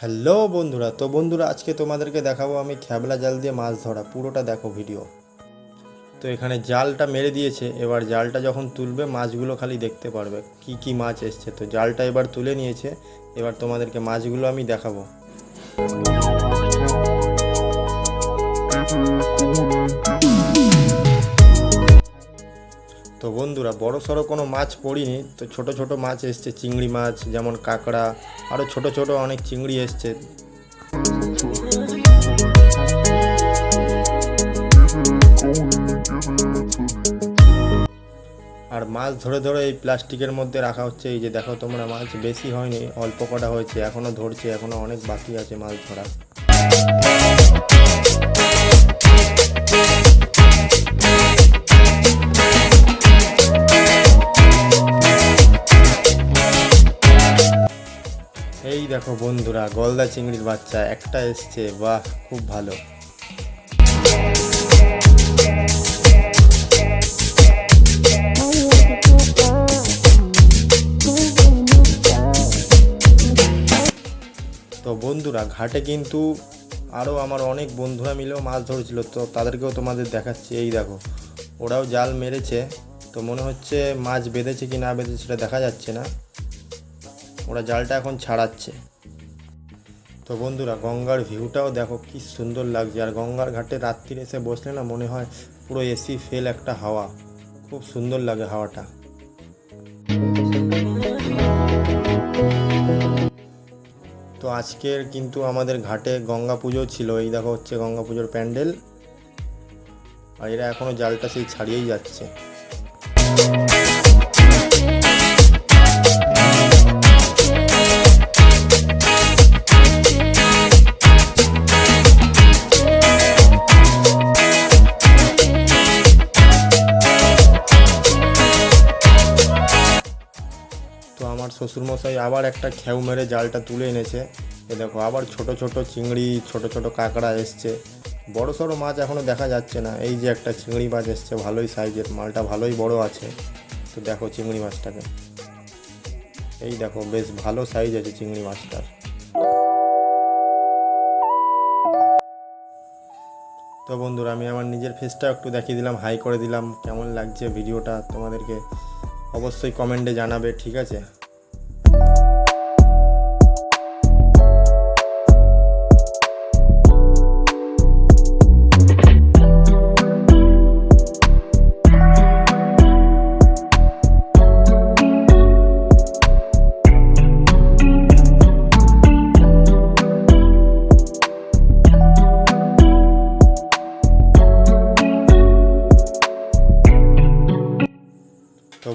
Hello বন্ধুরা, তো বন্ধুরা আজকে তোমাদেরকে দেখাবো আমি খ্যাবলা জাল দিয়ে মাছ ধরা, পুরোটা দেখো ভিডিও। তো এখানে জালটা মেরে দিয়েছে, এবার জালটা যখন তুলবে মাছগুলো খালি দেখতে পারবে, কি কি মাছ এসছে। তো জালটা এবার তুলে নিয়েছে, এবার তোমাদেরকে মাছগুলো আমি দেখাবো। তো বন্ধুরা, বড় সড়ো কোনো মাছ পড়িনি, তো ছোট ছোট মাছ এসছে, চিংড়ি মাছ, যেমন কাঁকড়া আরও ছোট ছোট অনেক চিংড়ি এসছে। আর মাছ ধরে ধরে এই প্লাস্টিকের মধ্যে রাখা হচ্ছে, এই যে দেখো তোমরা, মাছ বেশি হয়নি, অল্প কটা হয়েছে এখনও ধরছে এখনও অনেক বাকি আছে মাছ ধরা। এই দেখো বন্ধুরা, গলদা চিংড়ির বাচ্চা, একটা এসছে, বাহ, খুব ভালো। তো বন্ধুরা, ঘাটে কিন্তু আরও আমার অনেক বন্ধুরা মিলেও মাছ ধরেছিল, তো তাদেরকেও তোমাদের দেখাচ্ছি। এই দেখো, ওরাও জাল মেরেছে, তো মনে হচ্ছে মাছ বেঁধেছে কি না বেঁধেছে সেটা দেখা যাচ্ছে না। ওরা জালটা এখন ছাড়াচ্ছে। তো বন্ধুরা, গঙ্গার ভিউটাও দেখো কি সুন্দর লাগছে। আর গঙ্গার ঘাটে রাত্রির এসে বসলে না মনে হয় পুরো এসি ফেল একটা হাওয়া। খুব সুন্দর লাগে হাওয়াটা। তো আজকের কিন্তু আমাদের ঘাটে গঙ্গা পুজো ছিল। এই দেখো হচ্ছে গঙ্গা পুজোর প্যান্ডেল। আর এরা এখনও জালটা সেই ছাড়িয়েই যাচ্ছে। শ্বশুরমশাই আবার একটা খেউ মেরে জালটা তুলে এনেছে। এ দেখো, আবার ছোট ছোট চিংড়ি, ছোট ছোট কাঁকড়া এসছে। বড় সড়ো মাছ এখনও দেখা যাচ্ছে না। এই যে একটা চিংড়ি মাছ এসছে, ভালোই সাইজের, মালটা ভালোই বড় আছে। তো দেখো চিংড়ি মাছটাকে। এই দেখো, বেশ ভালো সাইজ আছে চিংড়ি মাছটার। তো বন্ধুরা, আমি আমার নিজের ফেসটা একটু দেখিয়ে দিলাম হাই করে দিলাম, কেমন লাগছে ভিডিওটা তোমাদেরকে অবশ্যই কমেন্টে জানাবে, ঠিক আছে?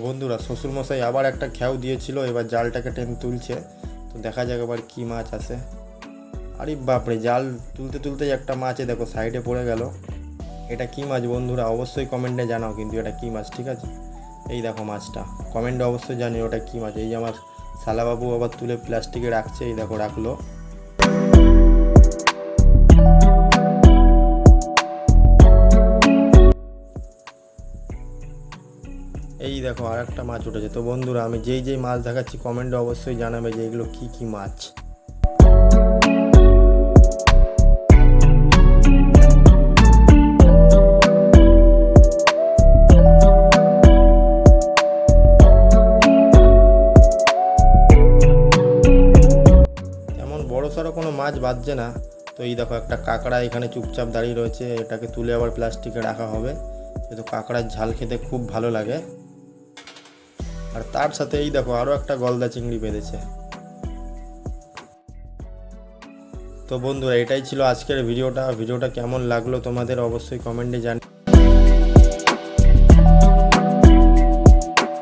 বন্ধুরা, শ্বশুরমশাই আবার একটা খেউ দিয়েছিল, এবার জালটাকে টেনে তুলছে। তো দেখা যাক আবার কী মাছ আসে। আরে বাপরে, জাল তুলতে তুলতে একটা মাছ দেখো সাইডে পড়ে গেল। এটা কী মাছ বন্ধুরা? অবশ্যই কমেন্টে জানাও কিন্তু এটা কী মাছ, ঠিক আছে? এই দেখো মাছটা। কমেন্টে অবশ্যই জানি ওটা কী মাছ। এই যে আমার শালাবাবু আবার তুলে প্লাস্টিকে রাখছে, এই দেখো রাখল। এই দেখো আর একটা মাছ উঠেছে। তো বন্ধুরা, আমি যেই যেই মাছ দেখাচ্ছি কমেন্টে অবশ্যই জানাবে যে এগুলো কী কী মাছ। সড়ো কোনো মাছ বাজছে না। তো এই দেখো একটা কাঁকড়া এখানে চুপচাপ দাঁড়িয়ে রয়েছে। এটাকে তুলে আবার প্লাস্টিকে রাখা হবে। কিন্তু কাঁকড়ার ঝাল খেতে খুব ভালো লাগে। আর তার সাথে এই দেখো আরও একটা গলদা চিংড়ি বেঁধেছে। তো বন্ধুরা, এটাই ছিল আজকের ভিডিওটা। ভিডিওটা কেমন লাগল তোমাদের অবশ্যই কমেন্টে জানি